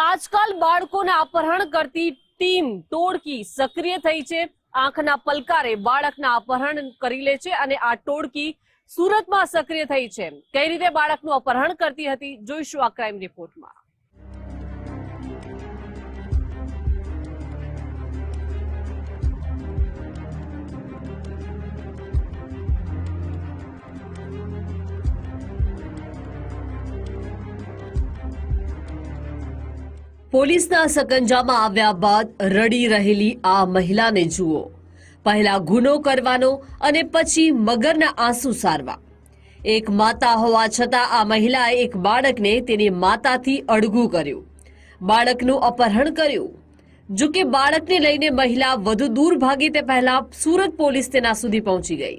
આજકાલ બાળકોને અપહરણ કરતી ટીમ ટોળકી સક્રિય થઈ છે. આંખના પલકારે બાળકના અપહરણ કરી લે છે અને આ ટોળકી સુરતમાં સક્રિય થઈ છે. કઈ રીતે બાળકનું અપહરણ કરતી હતી, જોઈશું આ ક્રાઇમ રિપોર્ટમાં. પોલીસના સકંજામાં આવ્યા બાદ રડી રહેલી આ મહિલાને જુઓ. પહેલા ગુનો કરવાનો અને પછી મગરના આંસુ સારવા. એક માતા હોવા છતાં આ મહિલાએ એક બાળકને તેની માતાથી અડગું કર્યું. બાળકનું અપહરણ કર્યું. જો કે બાળકને લઈને મહિલા વધુ દૂર ભાગી તે પહેલા સુરત પોલીસ તેના સુધી પહોંચી ગઈ.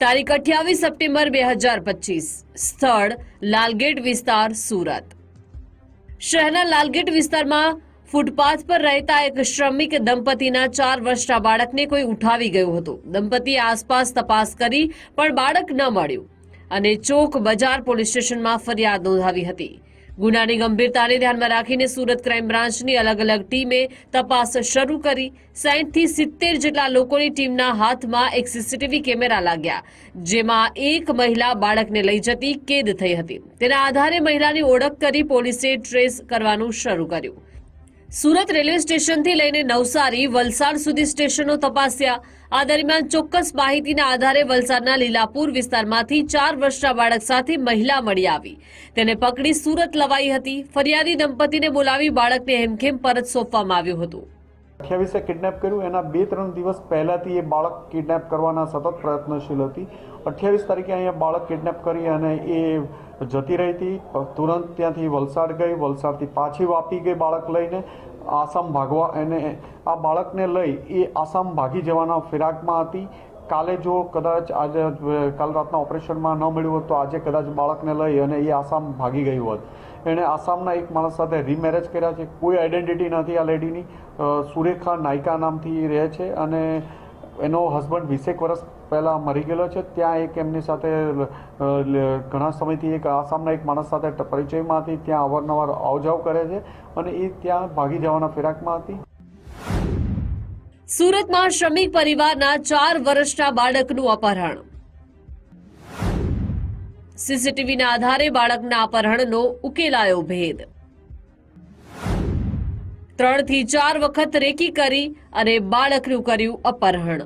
તારીખ અઠ્યાવીસ સપ્ટેમ્બર બે હજાર પચીસ. સ્થળ લાલગેટ વિસ્તાર સુરત. શહેરના લાલગેટ વિસ્તારમાં ફૂટપાથ પર રહેતા એક શ્રમિક દંપતીના ચાર વર્ષના બાળકને કોઈ ઉઠાવી ગયું હતું. દંપતીએ આસપાસ તપાસ કરી, પણ બાળક ન મળ્યું અને ચોક બજાર પોલીસ સ્ટેશનમાં ફરિયાદ નોંધાવી હતી. ગુનાની ગંભીરતાને ધ્યાનમાં રાખીને સુરત ક્રાઇમ બ્રાન્ચની અલગ અલગ ટીમે તપાસ શરૂ કરી. સાહીઠથી સિત્તેર જેટલા લોકોની ટીમના હાથમાં એક સીસીટીવી કેમેરા લાગ્યા, જેમાં એક મહિલા બાળકને લઈ જતી કેદ થઈ હતી. તેના આધારે મહિલાની ઓળખ કરી પોલીસે ટ્રેસ કરવાનું શરૂ કર્યું. સુરત રેલવે સ્ટેશનથી લઈને નવસારી, વલસાડ સુધી સ્ટેશનો તપાસ્યા. આ દરમિયાન ચોક્કસ માહિતીના આધારે વલસાડના લીલાપુર વિસ્તારમાંથી ચાર વર્ષના બાળક સાથે મહિલા મળી આવી. તેને પકડી સુરત લવાઈ હતી. ફરિયાદી દંપતીને બોલાવી બાળકને હેમખેમ પરત સોંપવામાં આવ્યું હતું. અઠ્યાવીસે કિડનેપ કર્યું. એના બે ત્રણ દિવસ પહેલાંથી એ બાળક કિડનેપ કરવાના સતત પ્રયત્નશીલ હતી. અઠ્યાવીસ તારીખે અહીંયા બાળક કિડનેપ કરી અને એ જતી રહી હતી. તુરંત ત્યાંથી વલસાડ ગઈ. વલસાડથી પાછી વાપી ગઈ બાળક લઈને. આસામ ભાગવા એને આ બાળકને લઈ એ આસામ ભાગી જવાના ફિરાકમાં હતી. કાલે જો કદાચ આજે કાલ રાતના ઓપરેશનમાં ન મળ્યું હોત તો આજે કદાચ બાળકને લઈ અને એ આસામ ભાગી ગઈ હોત. એણે આસામના એક માણસ સાથે રીમેરેજ કર્યા છે. કોઈ આઈડેન્ટિટી નથી આ લેડીની સુરેખા નાયકા નામથી રહે છે અને એનો હસબન્ડ વીસેક વર્ષ પહેલાં મરી ગયેલો છે. ત્યાં એક એમની સાથે ઘણા સમયથી એક આસામના એક માણસ સાથે પરિચયમાં હતી. ત્યાં અવારનવાર આવજાવ કરે છે અને એ ત્યાં ભાગી જવાના ફિરાકમાં હતી. સુરતમાં શ્રમિક પરિવારના ચાર વર્ષના બાળકનું અપહરણ. સીસીટીવીના આધારે બાળકના અપહરણનો ઉકેલાયો ભેદ. ત્રણથી ચાર વખત રેકી કરી અને બાળકનું કર્યું અપહરણ.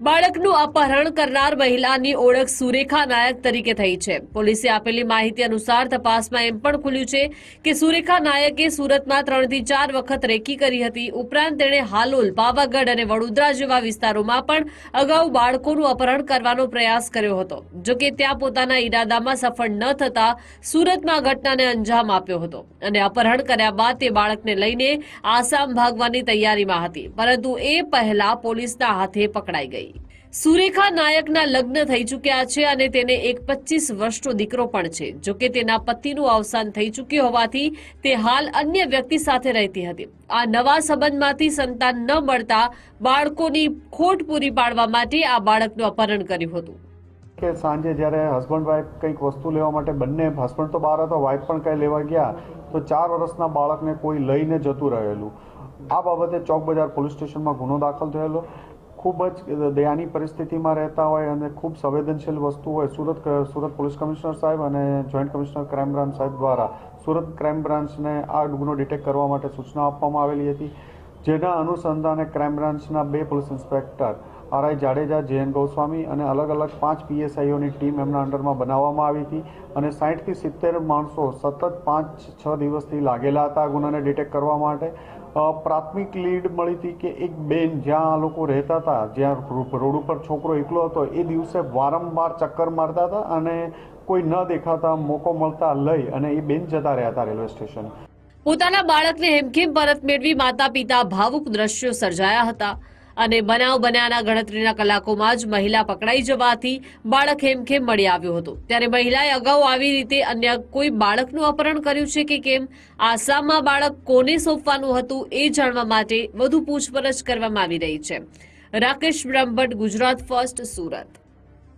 બાળકનું અપહરણ કરનાર મહિલાની ઓળખ સુરેખા નાયક તરીકે થઈ છે. પોલીસે આપેલી માહિતી અનુસાર તપાસમાં એમ પણ ખુલ્યું છે કે સુરેખા નાયકે સુરતમાં ત્રણથી ચાર વખત રેકી કરી હતી. ઉપરાંત તેણે હાલોલ, પાવાગઢ અને વડોદરા જેવા વિસ્તારોમાં પણ અગાઉ બાળકોનું અપહરણ કરવાનો પ્રયાસ કર્યો હતો. જો કે ત્યાં પોતાના ઈરાદામાં સફળ ન થતા સુરતમાં ઘટનાને અંજામ આપ્યો હતો અને અપહરણ કર્યા બાદ તે બાળકને લઈને આસામ ભાગવાની તૈયારીમાં હતી. પરંતુ એ પહેલા પોલીસના હાથે પકડાઈ ગઈ. સુરેખા નાયકના લગ્ન થઈ ચૂક્યા છે અને તેને એક પચીસ વર્ષનો દીકરો પણ છે. જો કે તેના પતિનું અવસાન થઈ ચૂક્યું હોવાથી તે હાલ અન્ય વ્યક્તિ સાથે રહેતી હતી. આ નવા સંબંધમાંથી સંતાન ન મળતા બાળકોની ખોટ પૂરી પાડવા માટે આ બાળકનું અપહરણ કર્યું હતું. કે સાંજે જ્યારે હસબન્ડ વાઈફ કંઈક વસ્તુ લેવા માટે બંને હસબન્ડ તો બહાર હતો વાઈફ પણ કંઈ લેવા ગયા, તો ચાર વર્ષના બાળકને કોઈ લઈને જતું રહેલું. આ બાબતે ચોક બજાર પોલીસ સ્ટેશનમાં ગુનો દાખલ થયેલો. ખૂબ જ દયાની પરિસ્થિતિમાં રહેતા હોય અને ખૂબ સંવેદનશીલ વસ્તુ હોય, સુરત સુરત પોલીસ કમિશનર સાહેબ અને જોઈન્ટ કમિશનર ક્રાઇમ બ્રાન્ચ સાહેબ દ્વારા. સુરત ક્રાઇમ બ્રાન્ચને આ ગુનો ડિટેક્ટ કરવા માટે સૂચના આપવામાં આવેલી હતી. જેના અનુસંધાને ક્રાઇમ બ્રાન્ચના બે police inspector, RI Jadeja Jayan Goswami અને અલગ અલગ પાંચ પીએસઆઈઓની ટીમ એમના અંડરમાં બનાવવામાં આવી હતી અને સાઠથી સિત્તેર માણસો સતત પાંચ છ દિવસથી લાગેલા હતા ગુનાને ડિટેક્ટ કરવા માટે. પ્રાથમિક લીડ મળી હતી કે એક બેન જ્યાં આ લોકો રહેતા હતા, જ્યાં રોડ ઉપર છોકરો એકલો હતો, એ દિવસે વારંવાર ચક્કર મારતા હતા અને કોઈ ન દેખાતા મોકો મળતા લઈ અને એ બેન જતા રહ્યા હતા રેલવે સ્ટેશન. પોતાના બાળકને હેમખેમ પરત મેળવી માતા પિતા ભાવુક દ્રશ્યો સર્જાયા હતા. અને બનાવ બન્યાના ગણતરીના કલાકોમાં જ મહિલા પકડાઈ જવાથી બાળક હેમખેમ મળી આવ્યો હતો. ત્યારે મહિલાએ અગાઉ આવી રીતે અન્ય કોઈ બાળકનું અપહરણ કર્યું છે કે કેમ? આસામમાં બાળક કોને સોંપવાનું હતું એ જાણવા માટે વધુ પૂછપરછ કરવામાં આવી રહી છે. રાકેશ બ્રહ્મભટ્ટ, ગુજરાત ફર્સ્ટ, સુરત.